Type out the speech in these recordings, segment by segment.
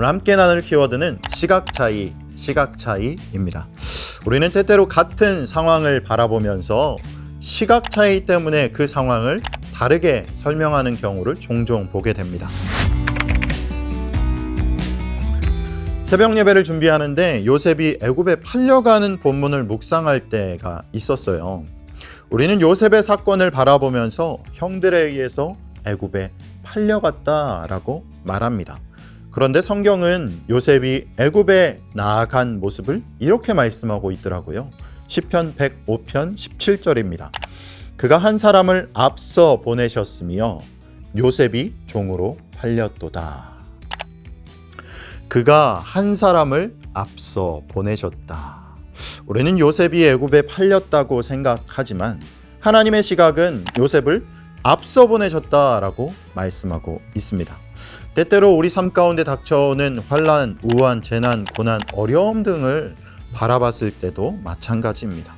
오늘 함께 나눌 키워드는 시각 차이, 시각 차이입니다. 우리는 때때로 같은 상황을 바라보면서 시각 차이 때문에 그 상황을 다르게 설명하는 경우를 종종 보게 됩니다. 새벽 예배를 준비하는데 요셉이 애굽에 팔려가는 본문을 묵상할 때가 있었어요. 우리는 요셉의 사건을 바라보면서 형들에 의해서 애굽에 팔려갔다라고 말합니다. 그런데 성경은 요셉이 애굽에 나아간 모습을 이렇게 말씀하고 있더라고요. 시편 105편 17절입니다. 그가 한 사람을 앞서 보내셨으며 요셉이 종으로 팔렸도다. 그가 한 사람을 앞서 보내셨다. 우리는 요셉이 애굽에 팔렸다고 생각하지만 하나님의 시각은 요셉을 앞서 보내셨다라고 말씀하고 있습니다. 때때로 우리 삶 가운데 닥쳐오는 환란, 우한, 재난, 고난, 어려움 등을 바라봤을 때도 마찬가지입니다.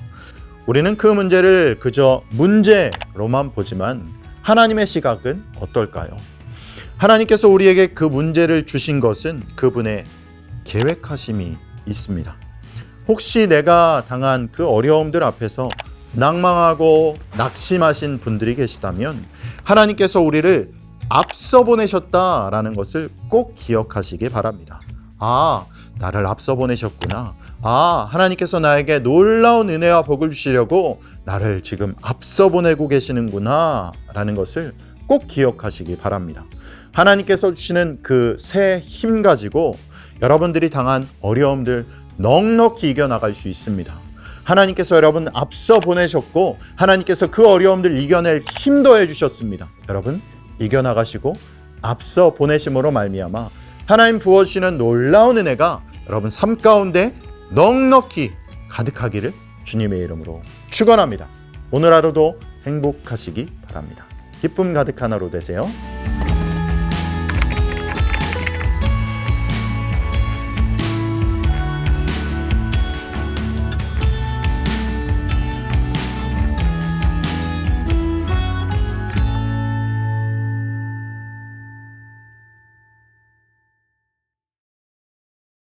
우리는 그 문제를 그저 문제로만 보지만 하나님의 시각은 어떨까요? 하나님께서 우리에게 그 문제를 주신 것은 그분의 계획하심이 있습니다. 혹시 내가 당한 그 어려움들 앞에서 낭망하고 낙심하신 분들이 계시다면 하나님께서 우리를 앞서 보내셨다라는 것을 꼭 기억하시기 바랍니다. 아, 나를 앞서 보내셨구나. 아, 하나님께서 나에게 놀라운 은혜와 복을 주시려고 나를 지금 앞서 보내고 계시는구나. 라는 것을 꼭 기억하시기 바랍니다. 하나님께서 주시는 그 새 힘 가지고 여러분들이 당한 어려움들 넉넉히 이겨나갈 수 있습니다. 하나님께서 여러분 앞서 보내셨고 하나님께서 그 어려움들 이겨낼 힘도 해주셨습니다. 여러분 이겨나가시고 앞서 보내심으로 말미암아 하나님 부어주시는 놀라운 은혜가 여러분 삶 가운데 넉넉히 가득하기를 주님의 이름으로 축원합니다. 오늘 하루도 행복하시기 바랍니다. 기쁨 가득한 하루 되세요.